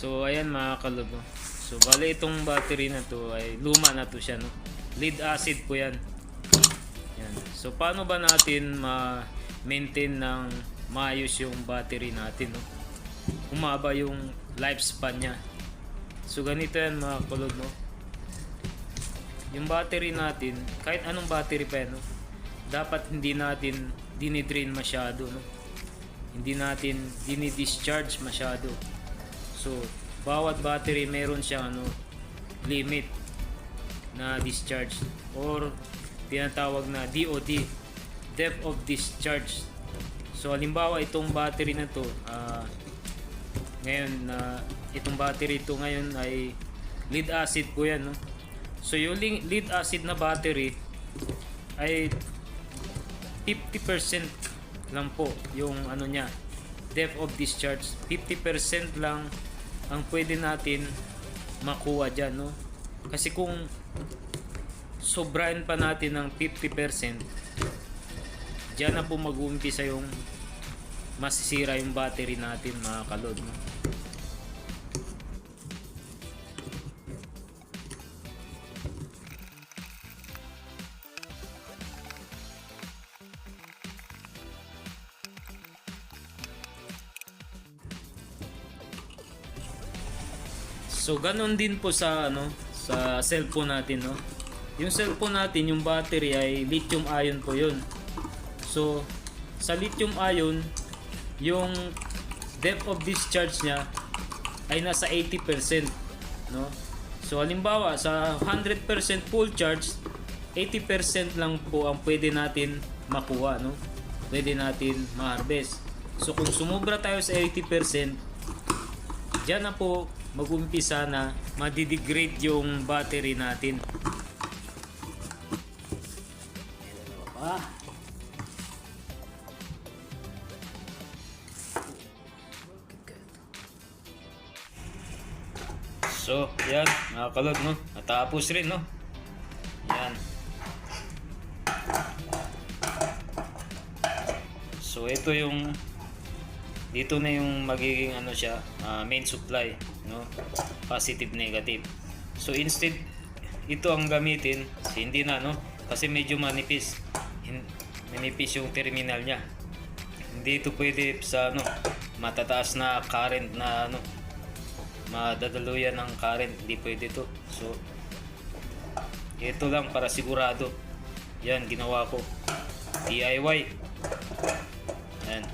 So ayan mga kalod no. So bale itong battery na to ay luma na to siya no. Lead acid po yan. Yan. So paano ba natin ma-maintain ng maayos yung battery natin no? Humaba yung lifespan niya. So ganito yan mga kalod no. Yung battery natin, kahit anong battery pa yan, no? dapat hindi natin dinidrain masyado no. Hindi natin dinidischarge masyado. So, bawat battery meron siyang ano, limit na discharge or tinatawag na DOD depth of discharge. So halimbawa itong battery na to ah, ngayon na itong battery to ngayon ay lead acid po yan no? So yung lead acid na battery ay 50% lang po yung ano niya depth of discharge. 50% lang ang pwede natin makuha dyan no kasi kung sobrahin pa natin ng 50% dyan na po mag-uumpisa yung masisira yung battery natin mga kalod no? So ganun din po sa ano sa cellphone natin no. Yung cellphone natin yung battery ay lithium ion po yun. So sa lithium ion yung depth of discharge niya ay nasa 80% no. So halimbawa sa 100% full charge 80% lang po ang pwede natin makuha no. Pwede natin ma-harvest. So kung sumubra tayo sa 80% Diyan na po mag-umpisa na madidegrade yung battery natin. Ah, So, yan, mga kalog, no? Natapos rin, no? Yan. So, ito yung dito na yung magiging ano siya, ah, main supply, no? Positive, negative. So, instead ito ang gamitin, hindi na, no? Kasi medyo manipis. Manipis yung terminal niya. Hindi ito pwede sa ano, matataas na current na ano, madadaluyan ng current hindi pwede to so ito lang para sigurado yan ginawa ko DIY yan